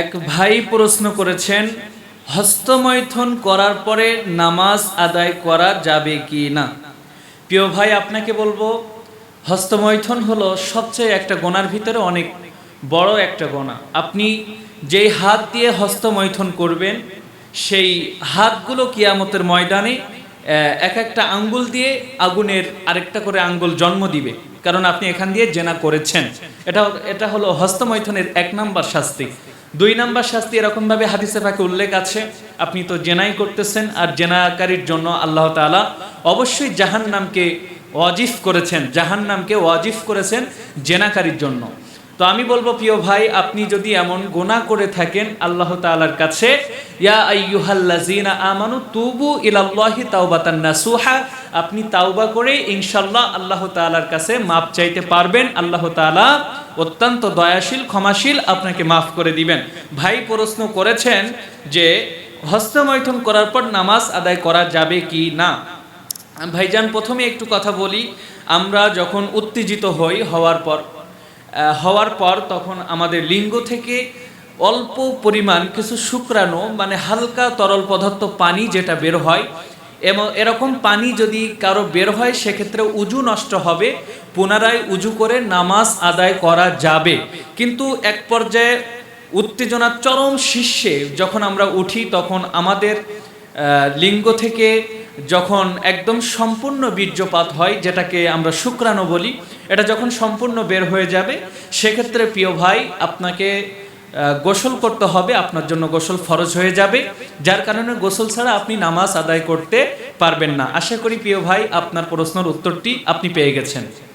এক ভাই প্রশ্ন করেছেন, হস্তমৈথুন করার পরে নামাজ আদায় করা যাবে কি না? প্রিয় ভাই, আপনাকে বলব, হস্তমৈথুন হলো সবচেয়ে একটা গোনার ভিতরে অনেক বড় একটা গোনা। আপনি যেই হাত দিয়ে হস্তমৈথুন করবেন, সেই হাতগুলো কিয়ামতের ময়দানে এক একটা আঙ্গুল দিয়ে আগুনের আরেকটা করে আঙ্গুল জন্ম দিবে। কারণ আপনি এখান দিয়ে জেনা করেছেন। এটা এটা হলো হস্তমৈথুনের এক নাম্বার শাস্তি। দুই নাম্বার শাস্তি এরকমভাবে হাদিসে পাকে উল্লেখ আছে, আপনি তো জেনাই করতেছেন আর জেনাকারীর জন্য আল্লাহ তালা অবশ্যই জাহান নামকে ওয়াজিফ করেছেন জাহান নামকে ওয়াজিফ করেছেন জেনাকারীর জন্য। তো আমি বলব, প্রিয় ভাই, আপনি যদি এমন গোনা করে থাকেন আল্লাহ তাআলার কাছে আমানু তাওবাতান আপনি তাওবা করে ইনশাল্লাহ আল্লাহ তাআলার কাছে মাপ চাইতে পারবেন। আল্লাহ তাআলা অত্যন্ত দয়াশীল, ক্ষমাশীল আপনাকে মাফ করে দিবেন। ভাই প্রশ্ন করেছেন যে, হস্তমৈথুন করার পর নামাজ আদায় করা যাবে কি না? ভাইজান, প্রথমে একটু কথা বলি। আমরা যখন উত্তেজিত হই হওয়ার পর হওয়ার পর তখন আমাদের লিঙ্গ থেকে অল্প পরিমাণ কিছু শুক্রাণু মানে হালকা তরল পদার্থ পানি যেটা বের হয়, এবং এরকম পানি যদি কারও বের হয়, সেক্ষেত্রে উজু নষ্ট হবে, পুনরায় উজু করে নামাজ আদায় করা যাবে। কিন্তু এক পর্যায়ে উত্তেজনার চরম শীর্ষে যখন আমরা উঠি, তখন আমাদের লিঙ্গ থেকে যখন একদম সম্পূর্ণ বীর্যপাত হয়, যেটাকে আমরা শুক্রাণু বলি, এটা যখন সম্পূর্ণ বের হয়ে যাবে, সেক্ষেত্রে প্রিয় ভাই, আপনাকে গোসল করতে হবে, আপনার জন্য গোসল ফরজ হয়ে যাবে। যার কারণে গোসল ছাড়া আপনি নামাজ আদায় করতে পারবেন না। আশা করি প্রিয় ভাই, আপনার প্রশ্নের উত্তরটি আপনি পেয়ে গেছেন।